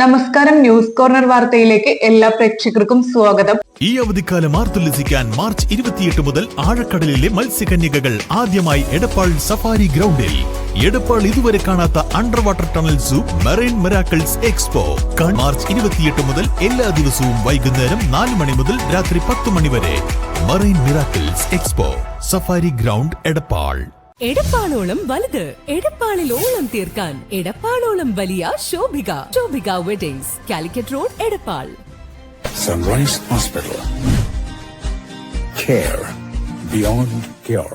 നമസ്കാരം news corner വാർത്തയിലേക്ക് എല്ലാ പ്രേക്ഷകർക്കും സ്വാഗതം. ഈ അവധിക്കാലം ആർത്തുല്ലസിക്കാൻ മാർച്ച് ഇരുപത്തിയെട്ട് മുതൽ ആഴക്കടലിലെ മത്സ്യകന്യകകൾ ആദ്യമായി എടപ്പാൾ സഫാരി ഗ്രൗണ്ടിൽ. എടപ്പാൾ ഇതുവരെ കാണാത്ത under water tunnel zoo marine miracles expo. March ഇരുപത്തിയെട്ട് മുതൽ എല്ലാ ദിവസവും വൈകുന്നേരം നാല് മണി മുതൽ രാത്രി പത്ത് മണി വരെ. Marine miracles expo safari ground Edappal. എടപ്പാളോളം വലുത്. എടപ്പാളിൽ ഓളം തീർക്കാൻ. എടപ്പാളോളം വലിയ Shobhika. Shobhika weddings Calicut road Edappal. Sunrise hospital care beyond care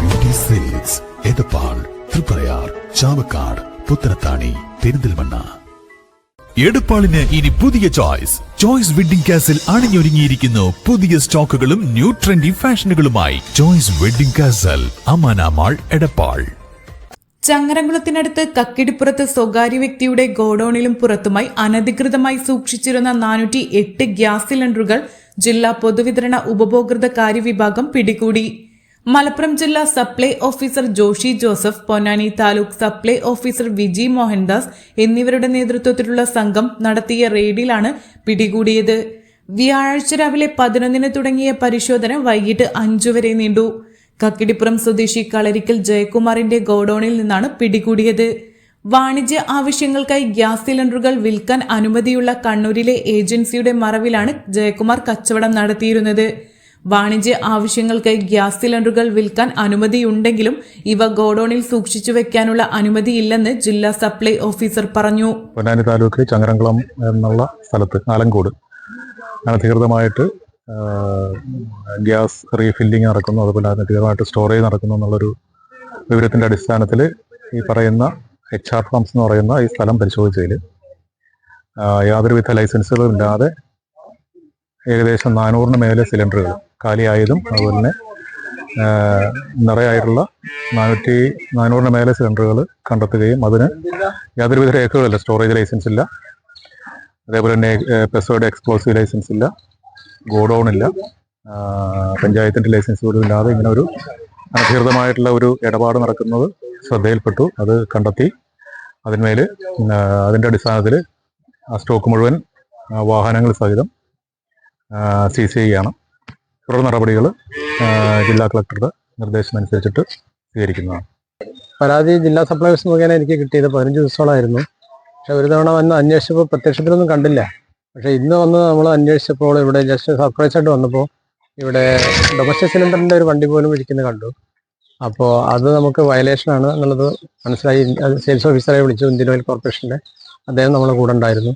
beauty silks Edappal Triprayar Chavakkad Puthanathani Perinthalmanna എടപ്പാളിന് ഇനി പുതിയ ചോയ്സ്. ചോയ്സ് വെഡിംഗ് കാസിൽ അണിഞ്ഞൊരുങ്ങിയിരിക്കുന്നു പുതിയ സ്റ്റോക്കുകളും new trendy ഫാഷനുകളുമായി. Choice wedding castle Amana Mall Edappal. ചങ്ങരംകുളത്തിനടുത്ത് കക്കിടിപ്പുറത്ത് സ്വകാര്യ വ്യക്തിയുടെ ഗോഡൌണിലും പുറത്തുമായി അനധികൃതമായി സൂക്ഷിച്ചിരുന്ന നാനൂറ്റി എട്ട് ഗ്യാസ് സിലിണ്ടറുകൾ ജില്ലാ പൊതുവിതരണ ഉപഭോക്തൃ കാര്യവിഭാഗം പിടികൂടി. മലപ്പുറം ജില്ലാ supply officer Joshi Joseph Ponnani taluk supply officer Viji Mohandas എന്നിവരുടെ നേതൃത്വത്തിലുള്ള സംഘം നടത്തിയ റെയ്ഡിലാണ് പിടികൂടിയത്. വ്യാഴാഴ്ച രാവിലെ പതിനൊന്നിന് തുടങ്ങിയ പരിശോധന വൈകിട്ട് അഞ്ചു വരെ നീണ്ടു. കക്കിടിപ്പുറം സ്വദേശി കളരിക്കൽ ജയകുമാറിന്റെ ഗോഡൌണിൽ നിന്നാണ് പിടികൂടിയത്. വാണിജ്യ ആവശ്യങ്ങൾക്കായി ഗ്യാസ് സിലിണ്ടറുകൾ വിൽക്കാൻ അനുമതിയുള്ള കണ്ണൂരിലെ ഏജൻസിയുടെ മറവിലാണ് ജയകുമാർ കച്ചവടം നടത്തിയിരുന്നത്. വാണിജ്യ ആവശ്യങ്ങൾക്കായി ഗ്യാസ് സിലിണ്ടറുകൾ വിൽക്കാൻ അനുമതിയുണ്ടെങ്കിലും ഇവ ഗോഡൌണിൽ സൂക്ഷിച്ചു വെക്കാനുള്ള അനുമതിയില്ലെന്ന് ജില്ലാ സപ്ലൈ ഓഫീസർ പറഞ്ഞു. പൊന്നാനി താലൂക്ക് ചങ്ങരംകുളം എന്നുള്ള സ്ഥലത്ത് ആലങ്കോട്. അനധികൃതമായിട്ട് ഗ്യാസ് റീഫില്ലിംഗ് നടക്കുന്നു. അതുപോലെ അനധികൃതമായിട്ട് സ്റ്റോറേജ് നടക്കുന്നു എന്നുള്ളൊരു വിവരത്തിന്റെ അടിസ്ഥാനത്തിൽ ഈ പറയുന്ന എച്ച് ആർ ഫാംസ് എന്ന് പറയുന്ന ഈ സ്ഥലം പരിശോധിച്ചതിൽ യാതൊരുവിധ ലൈസൻസുകളും ഇല്ലാതെ ഏകദേശം നാനൂറിന് മേലെ സിലിണ്ടറുകൾ കാലിയായതും അതുപോലെ തന്നെ നിറയായിട്ടുള്ള നാനൂറ്റി നാനൂറിന് മേലെ സിലിണ്ടറുകൾ കണ്ടെത്തുകയും അതിന് യാതൊരുവിധ രേഖകളില്ല സ്റ്റോറേജ് ലൈസൻസ് ഇല്ല. അതേപോലെ തന്നെ പെസോയുടെ എക്സ്പ്ലോസീവ് ലൈസൻസ് ഇല്ല ഗോഡൗൺ ഇല്ല പഞ്ചായത്തിന്റെ ലൈസൻസ് പോലും ഇല്ലാതെ ഇങ്ങനെ ഒരു അനധികൃതമായിട്ടുള്ള ഒരു ഇടപാട് നടക്കുന്നത് ശ്രദ്ധയിൽപ്പെട്ടു. അത് കണ്ടെത്തി അതിന്മേൽ അതിന്റെ അടിസ്ഥാനത്തിൽ ആ സ്റ്റോക്ക് മുഴുവൻ വാഹനങ്ങൾ സഹിതം സീസ് ചെയ്യുകയാണ്. തുടർ നടപടികൾ ജില്ലാ കളക്ടറുടെ നിർദ്ദേശം അനുസരിച്ചിട്ട് സ്വീകരിക്കുന്നതാണ്. പരാതി ജില്ലാ സപ്ലൈസ് മുഖേന എനിക്ക് കിട്ടിയത് പതിനഞ്ച് ദിവസങ്ങളായിരുന്നു പക്ഷെ ഒരു തവണ വന്ന് അന്വേഷിച്ചപ്പോൾ പ്രത്യക്ഷത്തിലൊന്നും കണ്ടില്ല. പക്ഷെ ഇന്ന് വന്ന് നമ്മൾ അന്വേഷിച്ചപ്പോൾ ഇവിടെ ജസ്റ്റ് സർപ്രൈസ് ആയിട്ട് വന്നപ്പോൾ ഇവിടെ ഡൊമസ്റ്റിക് സിലിണ്ടറിന്റെ ഒരു വണ്ടി പോലും ഇരിക്കുന്നത് കണ്ടു. അപ്പോൾ അത് നമുക്ക് വയലേഷൻ ആണ് എന്നുള്ളത് മനസ്സിലായി. സെയിൽസ് ഓഫീസറെ വിളിച്ചു ഇന്ത്യൻ ഓയിൽ കോർപ്പറേഷന്റെ അദ്ദേഹം നമ്മളെ കൂടെ ഉണ്ടായിരുന്നു.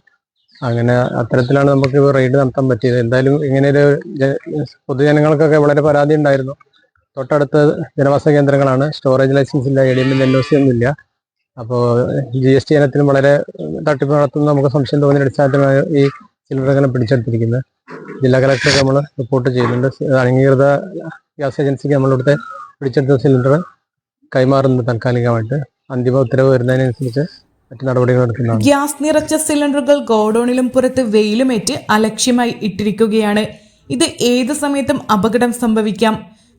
അങ്ങനെ അത്തരത്തിലാണ് നമുക്ക് റെയ്ഡ് നടത്താൻ പറ്റിയത്. എന്തായാലും ഇങ്ങനെ ഒരു പൊതുജനങ്ങൾക്കൊക്കെ വളരെ പരാതി ഉണ്ടായിരുന്നു. തൊട്ടടുത്ത് ജനവാസ കേന്ദ്രങ്ങളാണ്. സ്റ്റോറേജ് ലൈസൻസ് ഇല്ല എ ഡി എമ്മിന്റെ എൻ ഒ സി ഒന്നും ഇല്ല. അപ്പോൾ ജി എസ് ടി ഇനത്തിലും വളരെ തട്ടിപ്പ് നടത്തുന്ന നമുക്ക് സംശയം തോന്നിയ അടിസ്ഥാനത്തിലാണ് ഈ സിലിണ്ടറുകളെ പിടിച്ചെടുത്തിരിക്കുന്നത്. ജില്ലാ കളക്ടർക്ക് നമ്മൾ റിപ്പോർട്ട് ചെയ്യുന്നുണ്ട്. അംഗീകൃത ഗ്യാസ് ഏജൻസിക്ക് നമ്മളിവിടുത്തെ പിടിച്ചെടുത്ത സിലിണ്ടർ കൈമാറുന്നത് താൽക്കാലികമായിട്ട്. അന്തിമ ഉത്തരവ് വരുന്നതിനനുസരിച്ച് ഗ്യാസ് നിറച്ച സിലിണ്ടറുകൾ ഗോഡൌണിലും പുറത്ത് വെയിലുമേറ്റ് അലക്ഷ്യമായി ഇട്ടിരിക്കുകയാണ്. ഇത് ഏത് സമയത്തും അപകടം സംഭവിക്കാം.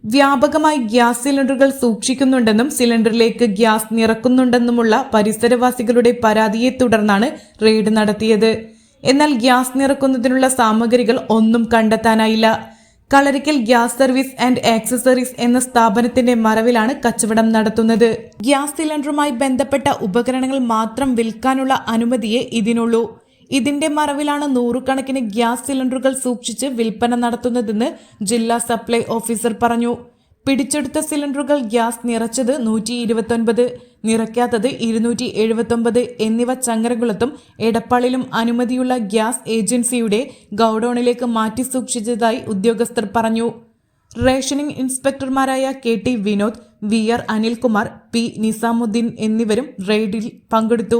വ്യാപകമായി ഗ്യാസ് സിലിണ്ടറുകൾ സൂക്ഷിക്കുന്നുണ്ടെന്നും സിലിണ്ടറിലേക്ക് ഗ്യാസ് നിറക്കുന്നുണ്ടെന്നുമുള്ള പരിസരവാസികളുടെ പരാതിയെ തുടർന്നാണ് റെയ്ഡ് നടത്തിയത്. എന്നാൽ ഗ്യാസ് നിറക്കുന്നതിനുള്ള സാമഗ്രികൾ ഒന്നും കണ്ടെത്താനായില്ല. Kalarickal gas service and accessories എന്ന സ്ഥാപനത്തിന്റെ മറവിലാണ് കച്ചവടം നടത്തുന്നത്. ഗ്യാസ് സിലിണ്ടറുമായി ബന്ധപ്പെട്ട ഉപകരണങ്ങൾ മാത്രം വിൽക്കാനുള്ള അനുമതിയെ ഇതിനുള്ളൂ. ഇതിന്റെ മറവിലാണ് നൂറുകണക്കിന് ഗ്യാസ് സിലിണ്ടറുകൾ സൂക്ഷിച്ച് വിൽപ്പന നടത്തുന്നതെന്ന് ജില്ലാ സപ്ലൈ ഓഫീസർ പറഞ്ഞു. പിടിച്ചെടുത്ത സിലിണ്ടറുകൾ ഗ്യാസ് നിറച്ചത് നൂറ്റി ഇരുപത്തൊൻപത് നിറയ്ക്കാത്തത് ഇരുന്നൂറ്റി എഴുപത്തൊമ്പത് എന്നിവ ചങ്ങരകുളത്തും എടപ്പാളിലും അനുമതിയുള്ള ഗ്യാസ് ഏജൻസിയുടെ ഗൗഡൌണിലേക്ക് മാറ്റി സൂക്ഷിച്ചതായി ഉദ്യോഗസ്ഥർ പറഞ്ഞു. Rationing ഇൻസ്പെക്ടർമാരായ K T Vinod V R Anilkumar P Nizamuddin എന്നിവരും റെയ്ഡിൽ പങ്കെടുത്തു.